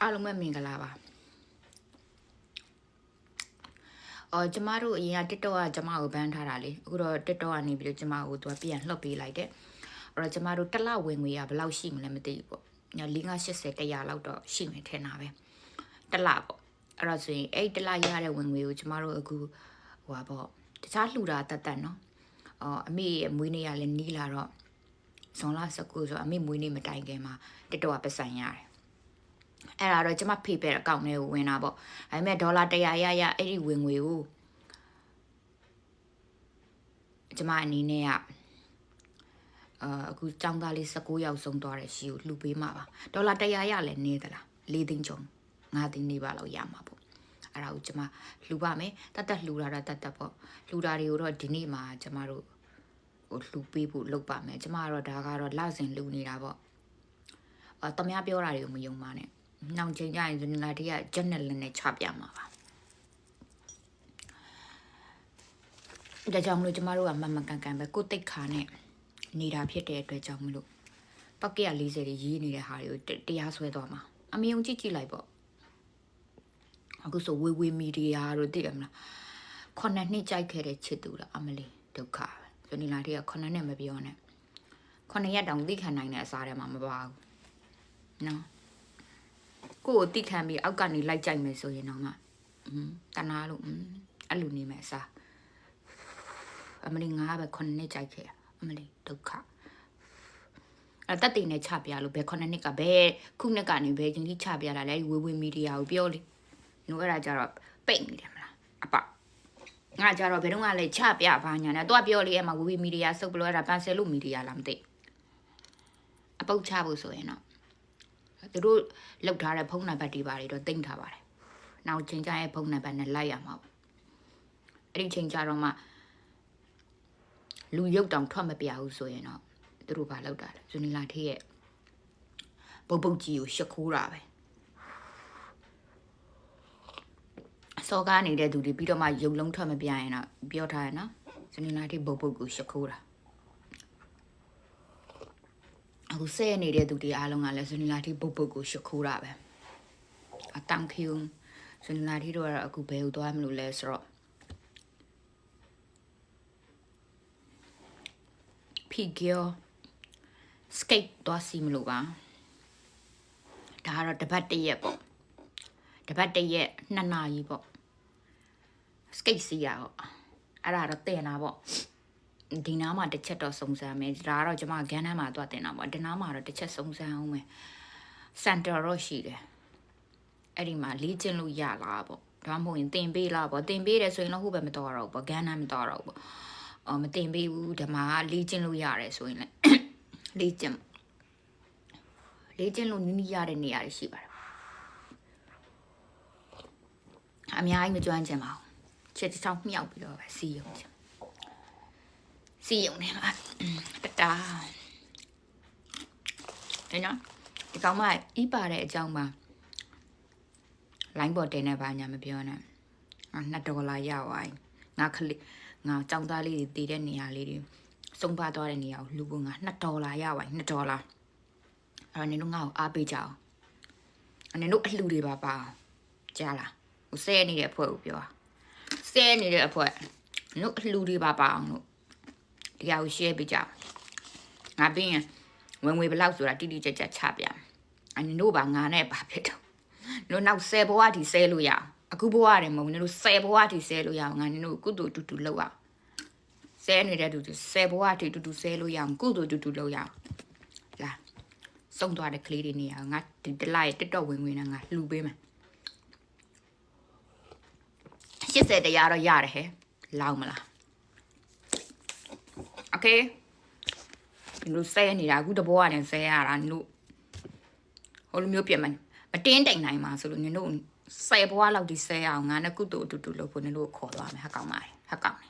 အားလုံးပဲမင်္ဂလာပါအော်ကျမတို့အရင်က TikTok ကကျမကိုဘန်းထားတာလေအခုတော့ TikTok ကနေပြီးတော့ကျမကိုသူကပြန်လှုပ်ပေးလိုက်တယ်အဲ့တော့ကျမတို့တစ်လဝင်ငွေကဘယ်လောက်ရှိမလဲမသိဘူးပေါ့ည480 100လောက်တော့ရှိမယ်ထင်တာပဲတစ်လပေါ့အဲ့တော့ဆိုရင်အဲ့တစ်လရတဲ့ဝင်ငွေကိုကျမတို့အခုဟိုပါပေါ့တခြားလှူတာတတ်တတ်နော်အော်အမေရဲ့မွေးနေ့ကလည်းနီးလာတော့ဇွန်လ19ဆိုအမေမွေးနေ့မတိုင်ခင်မှာ TikTok ကပတ်စံရတယ် အဲ့ဒါတော့ကျမဖေးပဲအကောင့်ထဲကိုဝင်တာပေါ့ဒါပေမဲ့ဒေါ်လာ100ရရအဲ့ဒီဝင်ငွေကိုကျမအနေနဲ့ကအာအခုចောင်းသားလေး19ယောက်ဆုံးသွားတဲ့ရှီကိုလှူပေးမှာပါဒေါ်လာ100ရလည်းနေသလား4သိန်းကျော်5သိန်းနေပါလောက်ရမှာပေါ့အဲ့ဒါကိုကျမလှူပါမယ်တတ်တတ်လှူတာတော့တတ်တတ်ပေါ့လှူတာတွေကိုတော့ဒီနေ့မှာကျမတို့ဟိုလှူပေးဖို့လုပ်ပါမယ်ကျမကတော့ဒါကတော့လစဉ်လှူနေတာပေါ့အာတမများပြောတာတွေကိုမယုံပါနဲ့ နောက်ချိန်ကျရင်ဇနီလာတီကဂျက်နယ်လနဲ့ချပြမှာပါဒါကြောင့်မလို့ကျမတို့ကမမကန်ကန်ပဲကိုယ်တိတ်ခါနဲ့နေတာဖြစ်တဲ့အတွက်ကြောင့်မလို့ပောက်ကရ40တွေရေးနေတဲ့ဟာတွေကိုတရားဆွဲသွားမှာအမြင်ကြည့်ကြည့်လိုက်ပေါ့အခုဆိုဝေဝေမီဒီယာတို့သိရမလားခုနှစ်နှစ်ကြိုက်ခဲ့တဲ့ချစ်သူလားအမလီဒုက္ခပဲဇနီလာတီကခုနှစ်နှစ်မပြောနဲ့ခုနှစ်ရက်တောင်သိခံနိုင်တဲ့အစားထဲမှာမပါဘူးနော် ကိုကိုတိခံပြီးအောက်ကနေလိုက်ကြိုက်မယ်ဆိုရင်တော့မှอืมတနာလို့อืมအဲ့လိုနေမယ်အစားအမလီငါပဲခုနှစ်နှစ်ကြိုက်ခဲ့အမလီဒုက္ခအတက်တင်နဲ့ချပြလို့ဘယ်ခုနှစ်နှစ်ကဘယ်ခုနှစ်ကနေဘယ်ချင်းကြီးချပြလာလဲဝေဝေမီဒီယာကိုပြောလေနှုတ်အဲ့ဒါကြတော့ပိတ်နေတယ်မလားအပငါကြတော့ဘယ်တော့မှလည်းချပြပါညာနဲ့တော့ပြောလေအဲ့မှာဝေဝေမီဒီယာစုပ်ပလို့အဲ့ဒါပန်ဆယ်လို့မီဒီယာလားမသိအပုတ်ချဖို့ဆိုရင်တော့ သူတို့လောက်ထားတဲ့ဖုန်းနံပါတ်တွေပါတွေတော့တင်ထားပါတယ်။နောက်ချိန်ကျရင်ဖုန်းနံပါတ်နဲ့လိုက်ရမှာပေါ့။အဲ့ဒီချိန်ကျတော့မှလူရုပ်တောင်ထွက်မပြဘူးဆိုရင်တော့သူတို့ဘာလောက်တာလဲ။ဇူနီလာထေးရဲ့ပုတ်ပုတ်ကြီးကိုရှ िख ိုးတာပဲ။စောကားနေတဲ့သူတွေပြီးတော့မှရုပ်လုံးထွက်မပြရင်တော့ပြောထားရနော်။ဇူနီလာထေးပုတ်ပုတ်ကိုရှ िख ိုးတာ။ အခုဆဲနေတဲ့သူတွေအားလုံးကလည်းဇူနီလာတီပုတ်ပုတ်ကိုရှ िख ိုးတာပဲအတန်ခ ्यू ဇူနီလာတီတို့ကတော့အခုဘယ်ကိုသွားမလို့လဲဆိုတော့ဖီဂီယောစကိတ်သွားစီမလို့ပါဒါကတော့တပတ်တစ်ရက်ပေါ့တပတ်တစ်ရက်နှစ်နာရီပေါ့စကိတ်စီရပေါ့အဲ့ဒါတော့တင်တာပေါ့ ဒီနားမှာတစ်ချက်တော့စုံစမ်းမယ်ဒါကတော့ကျွန်မဂန်းထဲမှာသွားတင်တာပေါ့ဒီနားမှာတော့တစ်ချက်စုံစမ်းအောင်မယ်စန်တာတော့ရှိတယ်အဲ့ဒီမှာလေးကျင်လို့ရလားပေါ့ဒါမှမဟုတ်ရင်တင်ပေးလားပေါ့တင်ပေးတယ်ဆိုရင်တော့ဟုတ်ပဲမတော်တော့ဘူးပေါ့ဂန်းထဲမတော်တော့ဘူးပေါ့အော်မတင်ပေးဘူးဓမ္မကလေးကျင်လို့ရတယ်ဆိုရင်လည်းလေးကျင်လေးကျင်လို့နီးနီးရတဲ့နေရာတွေရှိပါတယ်အများကြီးမကြွမ်းကျင်ပါဘူးချက်တစ်ချောင်းမြောက်ပြီးတော့ပဲစီးရုံချင် စီယုံနေမှာတတာအဲ့နော်ဒီကောင်မအီးပါတဲ့အကြောင်းမှာ line ပေါ်တင်နေပါညာမပြောနဲ့2ဒေါ်လာရသွားပြီငါခလေးငါចောင်းသားလေးတွေတည်တဲ့နေရာလေးတွေစုံပါသွားတဲ့နေရာကိုလူကငါ2ဒေါ်လာရသွားပြီ2ဒေါ်လာအဲ့တော့နင်တို့ငါ့ကိုအားပေးကြအောင်အဲ့နင်တို့အလှူတွေပါပါအောင်ကြားလားဟိုဆဲနေတဲ့အဖွဲ့ကိုပြောဆဲနေတဲ့အဖွဲ့နင်တို့အလှူတွေပါပါအောင်လို့ ဒီဟာကို share ပေးကြငါပြီးရင်ဝင်ငွေဘယ်လောက်ဆိုတာတိတိကျကျချပြအနင်တို့ပါငါနဲ့ပါဖြစ်တော့တို့နောက်10ဘဝအထိဆဲလို့ရအောင်အခုဘဝရတယ်မဟုတ်ဘူးနင်တို့10ဘဝအထိဆဲလို့ရအောင်ငါနင်တို့ကုသိုလ်တူတူလုပ်အောင်ဆဲနေတဲ့တူတူ10ဘဝအထိတူတူဆဲလို့ရအောင်ကုသိုလ်တူတူလုပ်ရအောင်လာစုံသွားတဲ့ကလေးတွေနေအောင်ငါဒီတလိုက်တက်တော့ဝင်ဝင်နဲ့ငါလှူပေးမယ်80တရားတော့ရတယ်ဟဲ့လောက်မလားโอ เคဒီလိုဆဲနေတာအခုတဘောကနေဆဲရတာနင်တို့ဟိုလိုမျိုးပြင်မမတင်းတိမ်နိုင်ပါဆိုလို့နင်တို့ဆယ်ဘွားလောက်ဒီဆဲအောင်ငါနဲ့ကုတူအတူတူလုပ်ဖို့နင်တို့ခေါ်သွားမယ်ဟက်ကောင်ပါဟက်ကောင်နေ